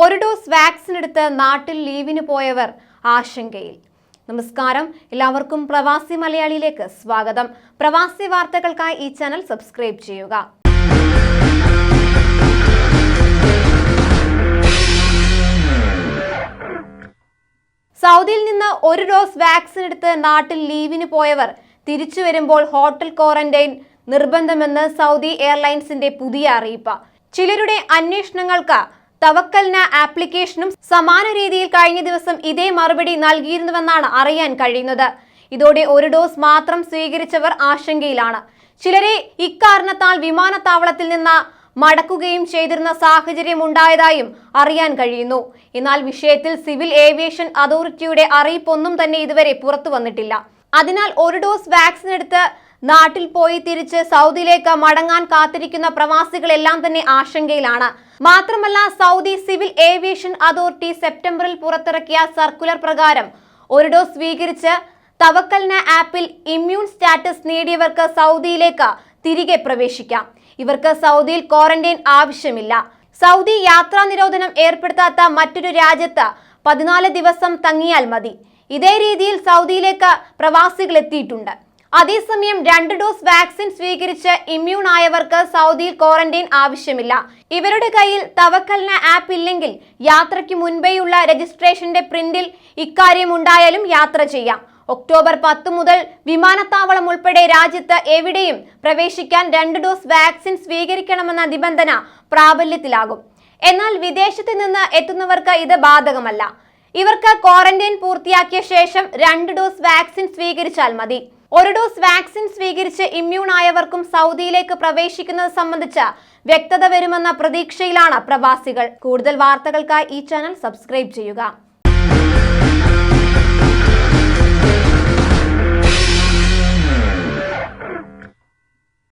ഒരു dose vaccine എടുത്ത് നാട്ടിൽ ലീവിന് പോയവർ ആശങ്കയിൽ. നമസ്കാരം. എല്ലാവർക്കും പ്രവാസി മലയാളിയിലേക്ക് സ്വാഗതം. പ്രവാസി വാർത്തകൾക്കായി ഈ ചാനൽ സബ്സ്ക്രൈബ് ചെയ്യുക. സൗദിയിൽ നിന്ന് ഒരു ഡോസ് വാക്സിൻ എടുത്ത് നാട്ടിൽ ലീവിന് പോയവർ തിരിച്ചു വരുമ്പോൾ ഹോട്ടൽ ക്വാറന്റൈൻ നിർബന്ധമെന്ന് സൗദി എയർലൈൻസിന്റെ പുതിയ അറിയിപ്പ്. ചിലരുടെ അന്വേഷണങ്ങൾക്ക് തവക്കൽന ആപ്ലിക്കേഷനും സമാന രീതിയിൽ കഴിഞ്ഞ ദിവസം ഇതേ മറുപടി നൽകിയിരുന്നുവെന്നാണ് അറിയാൻ കഴിയുന്നത്. ഇതോടെ ഒരു ഡോസ് മാത്രം സ്വീകരിച്ചവർ ആശങ്കയിലാണ്. ചിലരെ ഇക്കാരണത്താൽ വിമാനത്താവളത്തിൽ നിന്ന് മടക്കുകയും ചെയ്തിരുന്ന സാഹചര്യം ഉണ്ടായതായും അറിയാൻ കഴിയുന്നു. എന്നാൽ വിഷയത്തിൽ സിവിൽ ഏവിയേഷൻ അതോറിറ്റിയുടെ അറിയിപ്പൊന്നും തന്നെ ഇതുവരെ പുറത്തു വന്നിട്ടില്ല അതിനാൽ ഒരു ഡോസ് വാക്സിൻ എടുത്ത് നാട്ടിൽ പോയി തിരിച്ച് സൗദിയിലേക്ക് മടങ്ങാൻ കാത്തിരിക്കുന്ന പ്രവാസികളെല്ലാം തന്നെ ആശങ്കയിലാണ്. മാത്രമല്ല സൗദി സിവിൽ ഏവിയേഷൻ അതോറിറ്റി സെപ്റ്റംബറിൽ പുറത്തിറക്കിയ സർക്കുലർ പ്രകാരം ഒരു ഡോസ് സ്വീകരിച്ച് തവക്കൽന ആപ്പിൽ ഇമ്മ്യൂൺ സ്റ്റാറ്റസ് നേടിയവർക്ക് സൗദിയിലേക്ക് തിരികെ പ്രവേശിക്കാം. ഇവർക്ക് സൗദിയിൽ ക്വാറന്റൈൻ ആവശ്യമില്ല. സൗദി യാത്രാ നിരോധനം ഏർപ്പെടുത്താത്ത മറ്റൊരു രാജ്യത്ത് പതിനാല് ദിവസം തങ്ങിയാൽ മതി. ഇതേ രീതിയിൽ സൗദിയിലേക്ക് പ്രവാസികൾ എത്തിയിട്ടുണ്ട്. അതേസമയം രണ്ട് ഡോസ് വാക്സിൻ സ്വീകരിച്ച് ഇമ്മ്യൂൺ ആയവർക്ക് സൗദിയിൽ ക്വാറന്റൈൻ ആവശ്യമില്ല. ഇവരുടെ കയ്യിൽ തവക്കൽന ആപ്പ് ഇല്ലെങ്കിൽ യാത്രയ്ക്ക് മുൻപേയുള്ള രജിസ്ട്രേഷന്റെ പ്രിന്റിൽ ഇക്കാര്യം ഉണ്ടായാലും യാത്ര ചെയ്യാം. ഒക്ടോബർ പത്ത് മുതൽ വിമാനത്താവളം ഉൾപ്പെടെ രാജ്യത്ത് എവിടെയും പ്രവേശിക്കാൻ രണ്ട് ഡോസ് വാക്സിൻ സ്വീകരിക്കണമെന്ന നിബന്ധന പ്രാബല്യത്തിലാകും. എന്നാൽ വിദേശത്ത് നിന്ന് എത്തുന്നവർക്ക് ഇത് ബാധകമല്ല. ഇവർക്ക് ക്വാറന്റൈൻ പൂർത്തിയാക്കിയ ശേഷം രണ്ട് ഡോസ് വാക്സിൻ സ്വീകരിച്ചാൽ മതി. ഒരു ഡോസ് വാക്സിൻ സ്വീകരിച്ച് ഇമ്മ്യൂൺ ആയവർക്കും സൗദിയിലേക്ക് പ്രവേശിക്കുന്നത് സംബന്ധിച്ച വ്യക്തത വരുമെന്ന പ്രതീക്ഷയിലാണ് പ്രവാസികൾ. കൂടുതൽ വാർത്തകൾക്കായി ഈ ചാനൽ സബ്സ്ക്രൈബ് ചെയ്യുക.